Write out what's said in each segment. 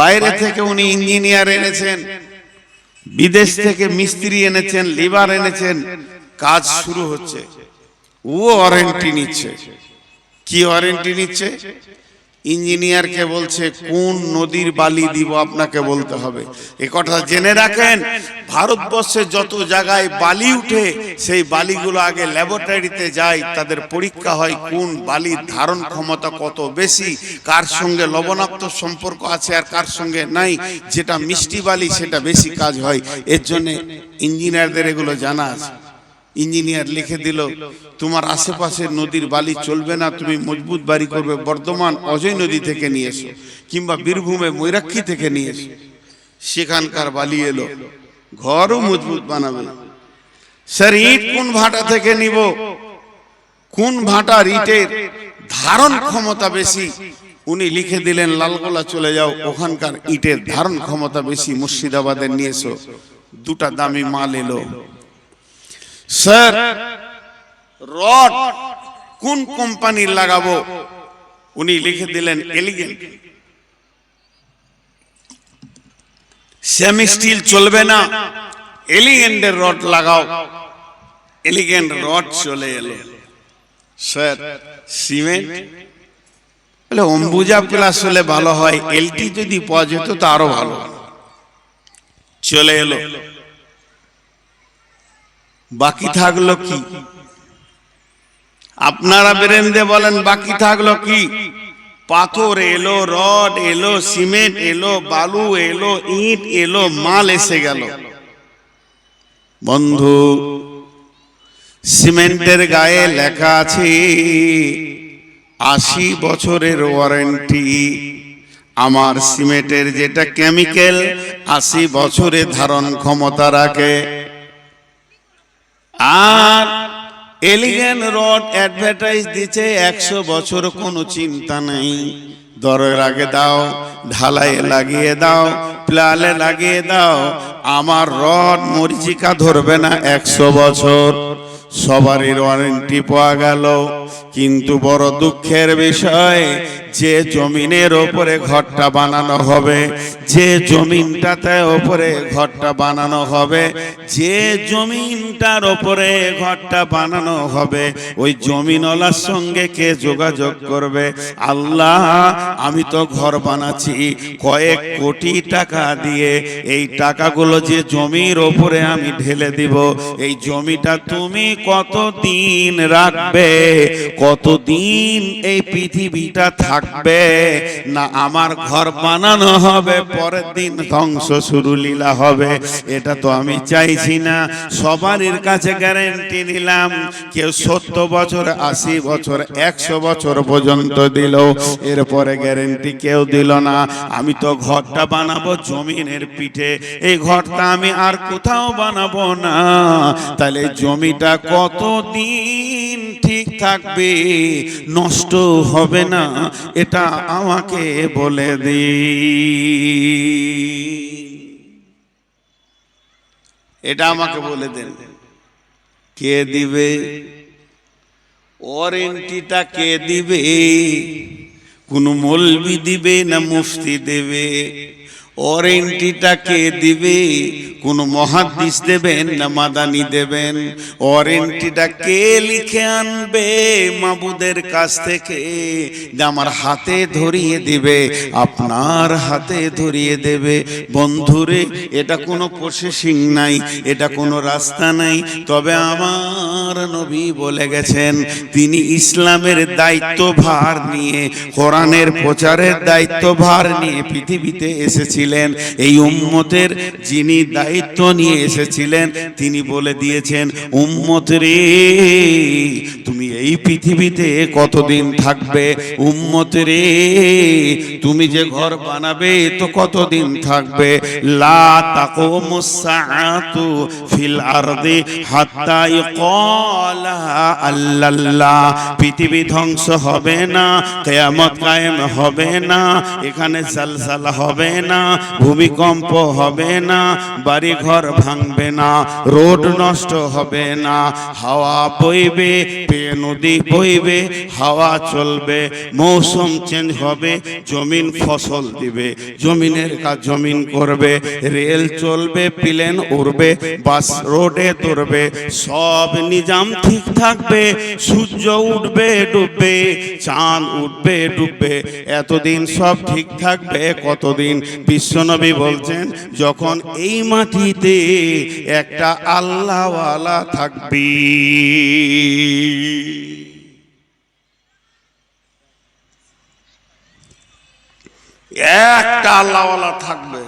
বাইরে থেকে উনি ইঞ্জিনিয়ার এনেছেন বিদেশ থেকে মিস্ত্রি এনেছেন লিভার এনেছেন কাজ শুরু হচ্ছে। ও ওয়ারেন্টি নিচ্ছে। কি ওয়ারেন্টি নিচ্ছে? ইঞ্জিনিয়ারকে বলছে, কোন নদীর বালি দিব আপনাকে বলতে হবে? এ কথা জেনে রাখেন, ভারতবর্ষে যত জায়গায় বালি উঠে, সেই বালিগুলো আগে ল্যাবরেটরিতে যায়, তাদের পরীক্ষা হয় কোন বালির ধারণ ক্ষমতা কত বেশি, কার সঙ্গে লবণাক্ত সম্পর্ক আছে আর কার সঙ্গে নাই, যেটা মিষ্টি বালি, সেটা বেশি কাজ হয়। এর জন্য ইঞ্জিনিয়ারদের এগুলো জানা আছে। ইঞ্জিনিয়ার লিখে দিল তোমার আশেপাশে নদীর বালি চলবে না তুমি মজবুত বাড়ি করবে বর্ধমান অজয় নদী থেকে নিয়ে এসো কিংবা বীরভূমে ময়ূরাক্ষী থেকে নিয়ে এসো সেখানকার বালি এলো ঘরও মজবুত বানাবে। স্যার ইট কোন ভাটা থেকে নিব? কোন ভাটার ইটের ধারণ ক্ষমতা বেশি? উনি লিখে দিলেন লালগোলা চলে যাও ওখানকার ইটের ধারণ ক্ষমতা বেশি মুর্শিদাবাদের নিয়ে এসো। দুটা দামি মাল এলো স্যার, রড কোন কোম্পানির লাগাবো? উনি লিখে দিলেন এলিগেন্ট সেমি স্টিল চলবে না। এলিগেন্টের রড লাগাও। এলিগেন্ট রড চলে এলো। স্যার সিমেন্ট বলে, অম্বুজা প্লাস হলে ভালো হয়, এলটি যদি পাওয়া যেত তো আরও ভালো। চলে এলো। বাকি থাকল কি? আপনারা বেরেন্দে বলেন, বাকি থাকল কি? পাথর এলো, রড এলো, সিমেন্ট এলো, বালু এলো, ইট এলো, মাল এসে গেল। বন্ধু, সিমেন্টের গায়ে লেখা আছে, আশি বছরের ওয়ারেন্টি। আমার সিমেন্টের যেটা কেমিক্যাল, আশি বছরের ধারণ ক্ষমতা রাখে। আর এলিগেন রড অ্যাডভার্টাইজ দিচ্ছে একশো বছর কোনো চিন্তা নেই। দরের আগে দাও, ঢালাইয়ে লাগিয়ে দাও, প্লালে লাগিয়ে দাও। আমার রড মরিচিকা ধরবে না একশো বছর। সবারই ওয়ারেন্টি পাওয়া গেল। কিন্তু বড় দুঃখের বিষয় যে জমিনের ওপরে ঘরটা বানানো হবে, যে জমিনটাতে ওপরে ঘরটা বানানো হবে, যে জমিনটার ওপরে ঘরটা বানানো হবে, ওই জমিনওয়ালার সঙ্গে কে যোগাযোগ করবে? আল্লাহ, আমি তো ঘর বানাচ্ছি, কয়েক কোটি টাকা দিয়ে এই টাকাগুলো যে জমির ওপরে আমি ঢেলে দিব, এই জমিটা তুমি কতদিন রাখবে? কতদিন এই পৃথিবীটা থাকবে। না, আমার ঘর বানানো হবে, পরের দিন ধ্বংস শুরু লীলা হবে। এটা তো আমি চাইছি না। সবারই কাছে গ্যারেন্টি নিলাম। কেউ সত্তর বছর, আশি বছর, একশো বছর পর্যন্ত দিল। এরপরে গ্যারেন্টি কেউ দিল না। আমি তো ঘরটা বানাবো জমিনের পিঠে। এই ঘরটা আমি আর কোথাও বানাবো না। তাহলে জমিটা কতদিন ঠিক থাকবে? নষ্ট হবে না। এটা আমাকে বলে দি এটা আমাকে বলে দেন। কে দিবে? ওয়ারেন্টিটা কে দিবে? কোন মলবি দিবে না মুফতি দেবে? ওয়ারেন্টিটা কে দিবে? কোন মহাদিস দেবেন না মাদানি দেবেন? ওয়ারেন্টিটা কে লিখে আনবে মাবুদের কাছ থেকে? যে আমার হাতে ধরিয়ে দিবে, আপনার হাতে ধরিয়ে দেবে। বন্ধুরে, এটা কোনো প্রসেসিং নাই, এটা কোনো রাস্তা নাই। তবে আমার নবী বলে গেছেন, তিনি ইসলামের দায়িত্বভার নিয়ে, কোরআনের প্রচারের দায়িত্বভার নিয়ে পৃথিবীতে এসেছিলেন, এই উম্মতের যিনি দায়িত্ব নিয়ে এসেছিলেন, তিনি বলে দিয়েছেন উম্মত রে তুমি এই পৃথিবীতে কতদিন থাকবে? উম্মত রে তুমি যে ঘর বানাবে তো কতদিন থাকবে? লা তাকুমুস সাআতু ফিল আরদি হাত্তা পৃথিবী ধ্বংস হবে না, কিয়ামত কায়েম হবে না, এখানে জালজালা হবে না। ভূমিকম্প হবে না বাড়ি ঘর ভাঙবে না, রোড নষ্ট হবে না, হাওয়া বইবে, পে নদী বইবে, হাওয়া চলবে, মৌসুম চেঞ্জ হবে, জমিন ফসল দিবে, জমিনের কাজ জমিন করবে, রেল চলবে, প্লেন উড়বে, বাস রোডে দৌড়বে সব নিজাম ঠিক থাকবে, সূর্য উঠবে, ডুববে, চাঁদ উঠবে, ডুববে, এতদিন সব ঠিক থাকবে, কতদিন বিশ্বনবী বলছেন, যখন এই মাটিতে একটা আল্লাহওয়ালা থাকবি। একটা আল্লাহওয়ালা থাকবে।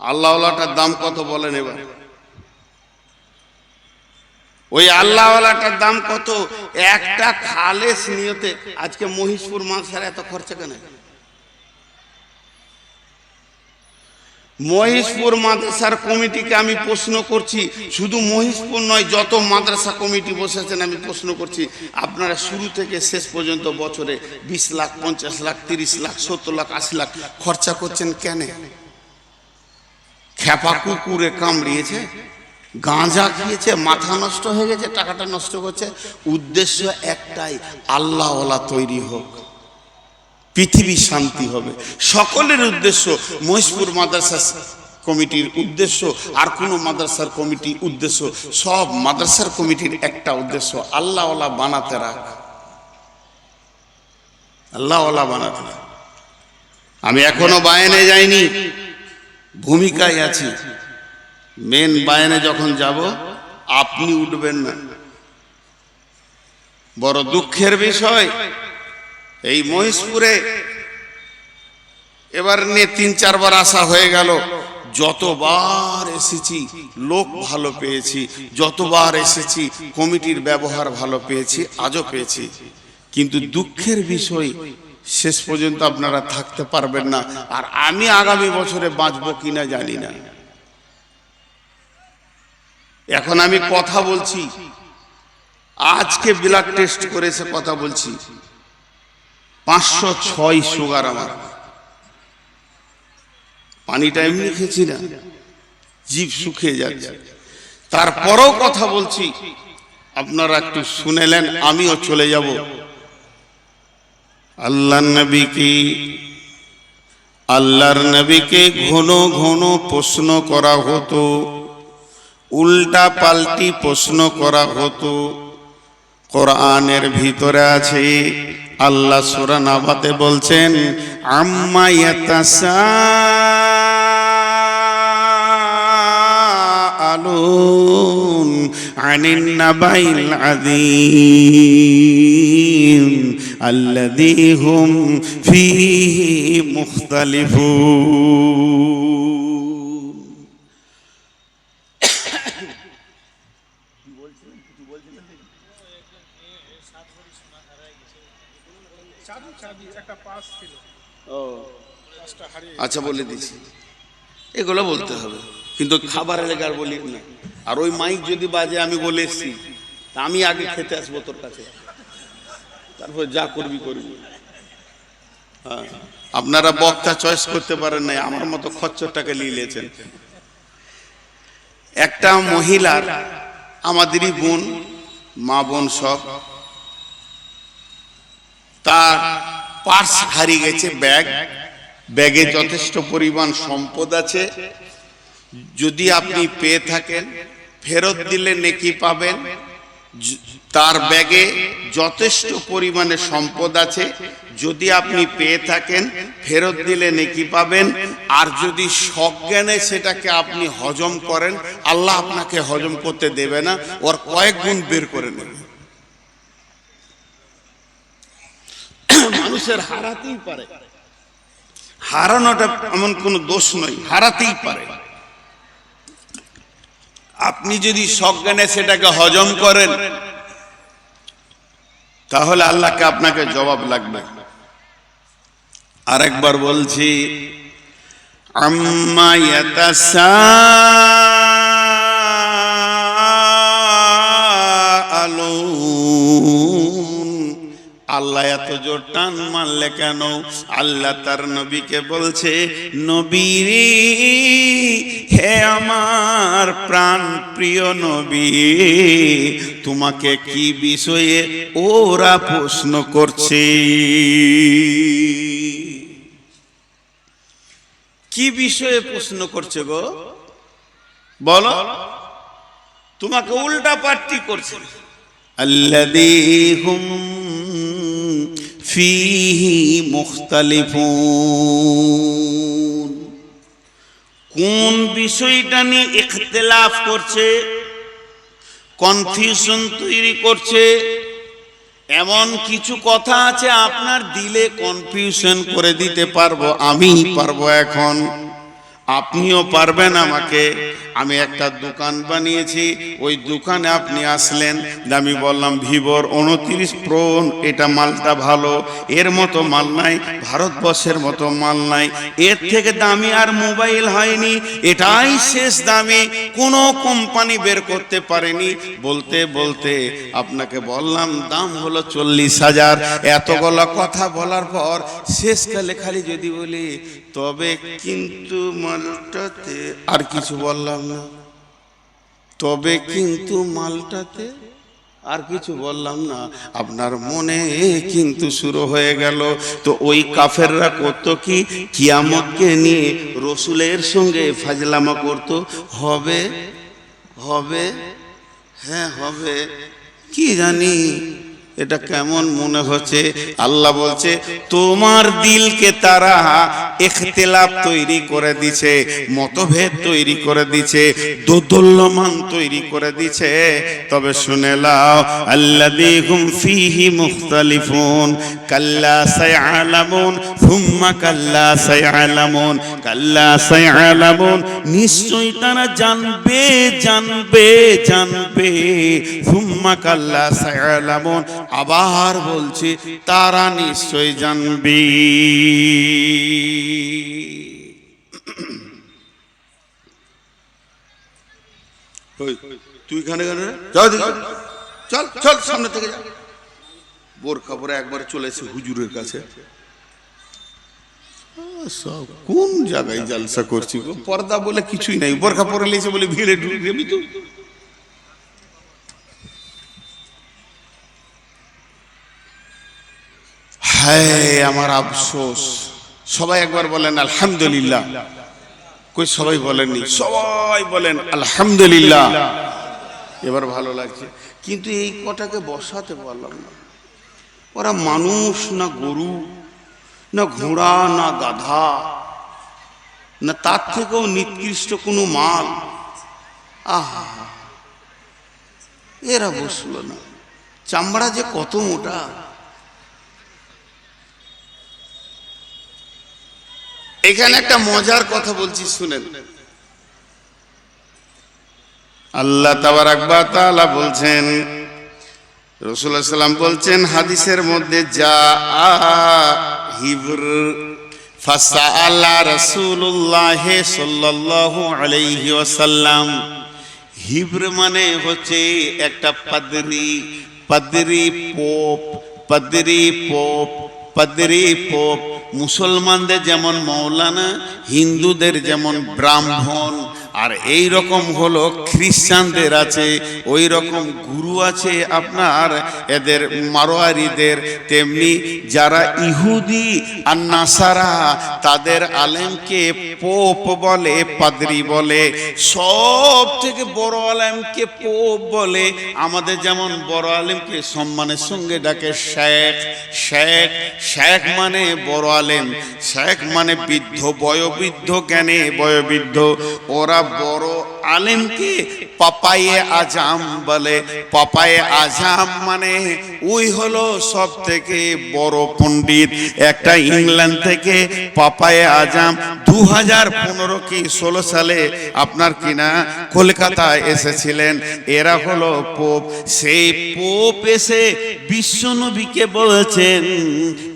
আল্লাহওয়ালাটার দাম কত বলেন এবার? ওই আল্লাহওয়ালাটার দাম কত? একটা খালেস নিয়তে, আজকে মহিষপুর মাংসের এত খরচা কেন? মহিষপুর মাদ্রাসার কমিটিকে আমি প্রশ্ন করছি। শুধু মহিষপুর নয়, যত মাদ্রাসা কমিটি বসেছেন, আমি প্রশ্ন করছি, আপনারা শুরু থেকে শেষ পর্যন্ত বছরে বিশ লাখ, পঞ্চাশ লাখ, তিরিশ লাখ, সত্তর লাখ, আশি লাখ খরচা করছেন কেন? খেপা কুকুরে কামড়িয়েছে, গাঁজা খেয়েছে, মাথা নষ্ট হয়ে গেছে, টাকাটা নষ্ট করছে। উদ্দেশ্য একটাই, আল্লাহওয়ালা তৈরি হোক। পৃথিবী শান্তি হবে। সকলের উদ্দেশ্য মহিষপুর মাদ্রাসা কমিটির উদ্দেশ্য আর কোনো মাদ্রাসার কমিটি উদ্দেশ্য। সব মাদ্রাসার কমিটির একটা উদ্দেশ্য, আল্লাহওয়ালা বানাতে রাখ। আল্লাহওয়ালা বানাতে রাখ। আমি এখনও বায়ানে যাইনি, ভূমিকায় আছি। মেন বায়নে যখন যাব, আপনি উঠবেন না। বড় দুঃখের বিষয় এই মহিষপুরে এবার নিয়ে তিন চারবার আসা হয়ে গেল। যতবার এসেছি, লোক ভালো পেয়েছি। যতবার এসেছি, কমিটির ব্যবহার ভালো পেয়েছি, আজও পেয়েছি। কিন্তু দুঃখের বিষয়, শেষ পর্যন্ত আপনারা থাকতে পারবেন না। আর আমি আগামী বছরে বাঁচবো কিনা জানি না। এখন আমি কথা বলছি। আজকে ব্লাড টেস্ট করেছে কথা বলছি। পাঁচশো ছয় সুগার আমার। পানিটা এমনি খেয়েছি না জীব শুকিয়ে যাচ্ছে। তারপরেও কথা বলছি, আপনারা একটু শুনেলেন আমিও চলে যাব। আল্লাহ নবীকে, আল্লাহর নবীকে ঘন ঘন প্রশ্ন করা হতো, উল্টা পাল্টি প্রশ্ন করা হতো। কোরআনের ভিতরে আছে আল্লাহ সুরা নাবাতে বলছেন আম্মা আলুন আনিন নাবাইল আযীম আল্লাযী হুম ফীহি মুখতালিফুন চাবি চাবি একটা পাস ছিল ও পাসটা হারিয়ে আচ্ছা বলে দিছি এগুলো বলতে হবে। কিন্তু খাবার এলাকার বলি না। আর ওই মাইক যদি বাজে, আমি বলে এসছি। তা আমি আগে খেতে আসব তোর কাছে। তারপর যা করবি করবি। হ্যাঁ। আপনারা বক্তা চয়েস করতে পারেন নাই, আমার মতো খচ্চরটাকে নিয়েছেন। একটা মহিলার, আমাদেরই বোন, মা বোন সব, তার পার্স হারিয়ে গেছে ব্যাগ। ব্যাগে যথেষ্ট পরিমাণ সম্পদ আছে। যদি আপনি পেয়ে থাকেন ফেরত দিলে নেকি পাবেন। তার ব্যাগে যথেষ্ট পরিমাণে সম্পদ আছে। যদি আপনি পেয়ে থাকেন ফেরত দিলে নেকি পাবেন। আর যদি সজ্ঞানে সেটাকে আপনি হজম করেন আল্লাহ আপনাকে হজম করতে দেবে না। ওর কয়েক গুণ বের করে নেবে। মানুষের হারাতেই পারে। হারানোটা এমন কোনো দোষ নয়, হারাতেই পারে। আপনি যদি সজ্ঞানে সেটাকে হজম করেন, তাহলে আল্লাহকে আপনাকে জবাব লাগবে। আরেকবার বলছি, আম্মা ইয়াতাসাআলুন আল্লাহ এত জোর টান মারলে কেন? আল্লাহ তার নবীকে বলছে নবী রে, হে আমার প্রাণ প্রিয় নবী তোমাকে কি বিষয়ে ওরা প্রশ্ন করছে? কি বিষয়ে প্রশ্ন করছে গো? বলো। তোমাকে উল্টা পাল্টি করছে। আল্লাযী ফীহি মুখতালিফুন। কোন বিষয়টা নিয়ে ইখতিলাফ করছে কনফিউশন তৈরি করছে, এমন কিছু কথা আছে আপনার দিলে কনফিউশন করে দিতে পারব আমি পারব এখন। আপনিও পারবেন আমাকে। আমি একটা দোকান বানিয়েছি, ওই দোকানে আপনি আসলেন। আমি বললাম, ভিভোর উনত্রিশ প্রো, এটা মালটা ভালো। এর মতো মাল নাই, ভারতবর্ষের মতো মাল নাই। এর থেকে দামি আর মোবাইল হয়নি, এটাই শেষ দামি। কোনো কোম্পানি বের করতে পারেনি। বলতে বলতে আপনাকে বললাম, দাম হলো চল্লিশ হাজার। এতগুলো কথা বলার পর শেষকালে খালি যদি বলি, তবে কিন্তু মালটাতে আর কিছু বললাম না তবে কিন্তু মালটাতে আর কিছু বললাম না। আপনার মনে কিন্তু শুরু হয়ে গেল। তো ওই কাফেররা করতো কি কিয়ামতকে নিয়ে রসুলের সঙ্গে ফাজলামা করতো। হবে? হবে? হ্যাঁ হবে। কি জানি? এটা কেমন মনে হচ্ছে? আল্লাহ বলছে, তোমার দিলকে তারা ইখতিলাফ তৈরি করে দিছে, মতভেদ তৈরি করে দিছে দোদল্যমান তৈরি করে দিছে। তবে শুনে লাও আল্লাযীহুম ফীহি মুখতালিফুন, কাল্লা সায়ালামুন সুম্মা কাল্লা সায়ালামুন কাল্লা সায়ালামুন। নিশ্চয়ই তারা জানবে জানবে জানবে। সুম্মা কাল্লা সায়ালামুন আবার বলছি, তারা নিশ্চয় জানবি। তুই খানে চল চল, সামনে থেকে যা। বোরখা পরে একবার চলে এসে হুজুরের কাছে। কোন জায়গায় জালসা করছি পর্দা বলে কিছুই নাই। বোরখা পরে লেছে বলে ভিড়ে ঢুকে তো হায়, আমার আফসোস। সবাই একবার বলেন, আলহামদুলিল্লাহ। কই সবাই বলেননি? সবাই বলেন, আলহামদুলিল্লাহ। এবার ভালো লাগছে। কিন্তু এই কটাকে বসাতে পারলাম না। ওরা মানুষ না গরু, না ঘোড়া, না গাধা, না তার থেকেও নিকৃষ্ট কোনো মাল। আহা, এরা বসল না। চামড়া যে কত মোটা। এখানে একটা মজার কথা বলছি, শুনেন। আল্লাহ তাআলা বলছেন রসুল্লাহ সাল্লাম বলছেন, হাদিসের মধ্যে যা হিব্র মানে হচ্ছে একটা পাদরি পাদরি পোপ পাদরি পোপ পাদরি পোপ। মুসলমানদের যেমন মৌলানা হিন্দুদের যেমন ব্রাহ্মণ আর এই রকম হলো খ্রিস্টানদের আছে, ওই রকম গুরু আছে আপনার, এদের মারোয়ারিদের, তেমনি যারা ইহুদি আর নাসারা, তাদের আলেমকে পোপ বলে, পাদরি বলে সব থেকে বড় আলেমকে পোপ বলে, আমাদের যেমন বড় আলেমকে সম্মানের সঙ্গে ডাকে শেখ শেখ শেখ মানে বড় আলেম, শেখ মানে বৃদ্ধ, বয়োবৃদ্ধ, জ্ঞানে বয়োবৃদ্ধ, ওরা বড় আলেমকে পাপায়ে আজাম বলে। পাপায়ে আজাম মানে ওই হলো সব থেকে বড় পণ্ডিত। একটা ইংল্যান্ড থেকে পাপায়ে আজাম দু হাজার পনেরো কি ষোলো সালে আপনার কিনা কলকাতায় এসেছিলেন। এরা হলো পোপ। সেই পোপ এসে বিশ্বনবীকে বলেছেন,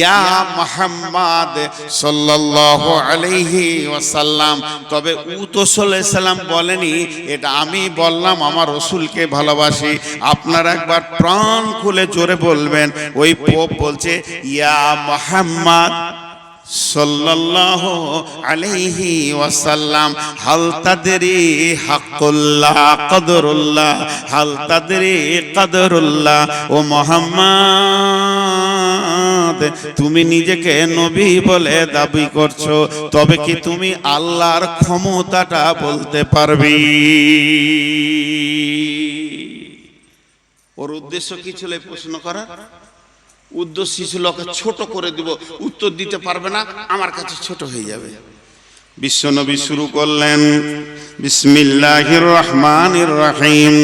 ইয়া মোহাম্মদ সাল্লাল্লাহু আলাইহি ওয়াসাল্লাম। তবে উ তো সাল্লাম বলেনি, এটা আমি বললাম, আমার রসুলকে ভালোবাসি। আপনারা একবার প্রাণ খুলে জোরে বলবেন। ওই পোপ বলছে, ইয়া মোহাম্মদ সাল্লাল্লাহু আলাইহি ওয়াসাল্লাম, হাল তাদরি হাক্কুল্লাহ কদরুল্লাহ, হাল তাদরি কদরুল্লাহ, ও মোহাম্মদ তুমি নিজেকে নবী বলে দাবি করছ, তবে কি তুমি আল্লাহর ক্ষমতাটা বলতে পারবি? ওর উদ্দেশ্য কি ছিল প্রশ্ন করা উদ্দেশ্য ছিল ওকে ছোট করে দিব, উত্তর দিতে পারবে না, আমার কাছে ছোট হয়ে যাবে। বিশ্বনবী শুরু করলেন, বিসমিল্লাহির রহমানির রহিম,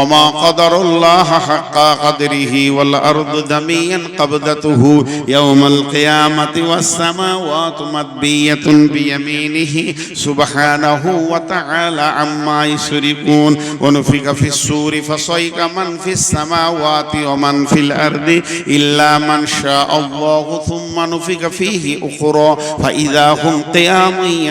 ওমা কদরুল্লাহ হাক্কা কদরিহি ওয়াল আরদু জামিয়ান কবদাতুহু ইয়াউমাল কিয়ামাতি ওয়াস সামাওয়াতু মাদবিয়াতুন বিয়ামিনিহি, সুবহানাহু ওয়া তাআলা আম্মা ইশরিকুন, ওয়া নুফিকা ফিস সূরি ফাসাইকা মান ফিস সামাওয়াতি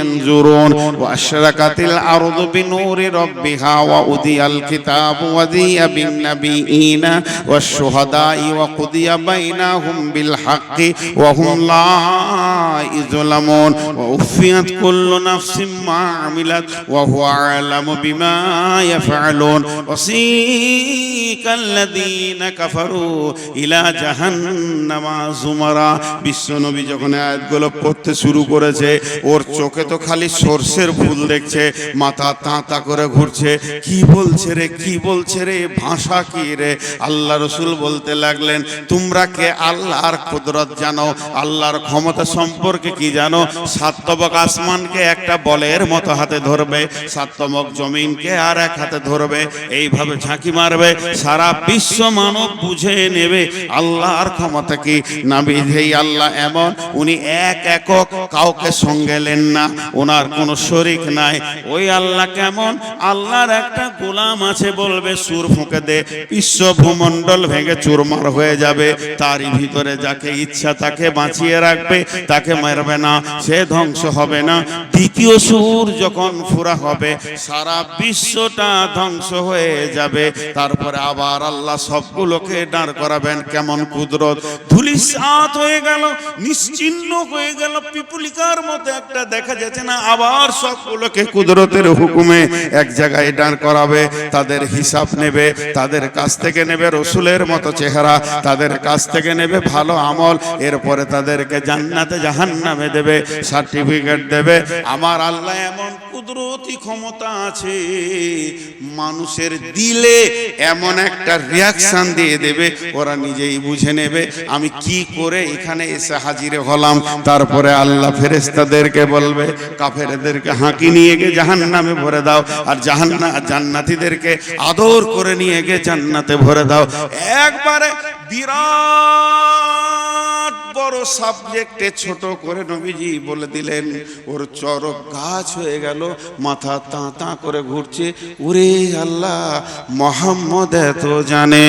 ينظرون وأشرقت الأرض بنور ربها وأذي الكتاب وذي بالنبيين والشهداء وقضي بينهم بالحق وهم لا يظلمون وأوفيت كل نفس ما عملت وهو أعلم بما يفعلون وسيق الذين كفروا إلى جهنم زمرا বিশ্বনবী যখন আয়াতগুলো পড়তে শুরু করেছে ওর চোখে তো খালি সর্ষের ফুল দেখছে, মাথা তাঁতা করে ঘুরছে। কি বলছে রে, কি বলছে রে, ভাষা কি রে? আল্লাহ রসুল বলতে লাগলেন, তোমরা কে আল্লাহর কুদরত জানো? আল্লাহর ক্ষমতা সম্পর্কে কি জানো? সাতবক আসমানকে একটা বলের মতো হাতে ধরবে সাতবক জমিনকে আর এক হাতে ধরবে, এইভাবে ঝাঁকি মারবে, সারা বিশ্ব মানব বুঝে নেবে আল্লাহর ক্ষমতা কি। না বিধেই আল্লাহ, এমন, উনি এক একক কাউকে সঙ্গে নেন না। ওনার কোনো শরিক নাই। ওই আল্লাহ কেমন? আল্লাহর একটা গোলাম আছে বলবে, সুর ফুঁকে দে বিশ্ব ভূমণ্ডল ভেঙে চুরমার হয়ে যাবে। তারই ভিতরে যাকে ইচ্ছা তাকে বাঁচিয়ে রাখবে, তাকে মারবে না, সে ধ্বংস হবে না। দ্বিতীয় সুর যখন ফুরা হবে, সারা বিশ্বটা ধ্বংস হয়ে যাবে। তারপরে আবার আল্লাহ সবগুলোকে দাঁড় করাবেন কেমন কুদরত। ধুলিসাত হয়ে গেল, নিশ্চিন্ন হয়ে গেল, পিপুলিকার মতো একটা দেখা যাচ্ছে। না, আবার সবগুলোকে কুদরতের হুকুমে এক জায়গায় দাঁড় করাবে, তাদের হিসাব নেবে, তাদের কাছ থেকে নেবে রসুলের মতো চেহারা, তাদের কাছ থেকে নেবে ভালো আমল, এরপরে তাদেরকে জান্নাতে জাহান্নামে দেবে, সার্টিফিকেট দেবে। আমার আল্লাহ এমন কুদরতি ক্ষমতা আছে, মানুষের দিলে এমন একটা রিয়াকশন দিয়ে দেবে, ওরা নিজেই বুঝে নেবে, আমি কি করে এখানে এসে হাজিরে হলাম। তারপরে আল্লাহ ফেরেস্তাদেরকে বলবে কাফেরদেরকে হাঁকি নিয়ে গিয়ে জাহান্নামে ভরে দাও। আর জাহান্না জান্নাতীদেরকে আদর করে নিয়ে গিয়ে জান্নাতে ভরে দাও। একবারে বিরাট বড় সাবজেক্টে ছোট করে নবীজি বলে দিলেন, ওর চরক গাছ হয়ে গেল, মাথা তা তা করে ঘুরছে। ওরে আল্লাহ, মোহাম্মদ এত জানে।